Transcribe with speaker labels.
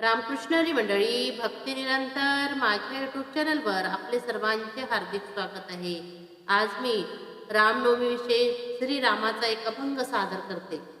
Speaker 1: रामकृष्णरी मंडळी भक्ती निरंतर माझ्या यूट्यूब चॅनलवर आपले सर्वांचे हार्दिक स्वागत आहे. आज मी रामनवमीविषयी श्रीरामाचा एक अभंग सादर करते.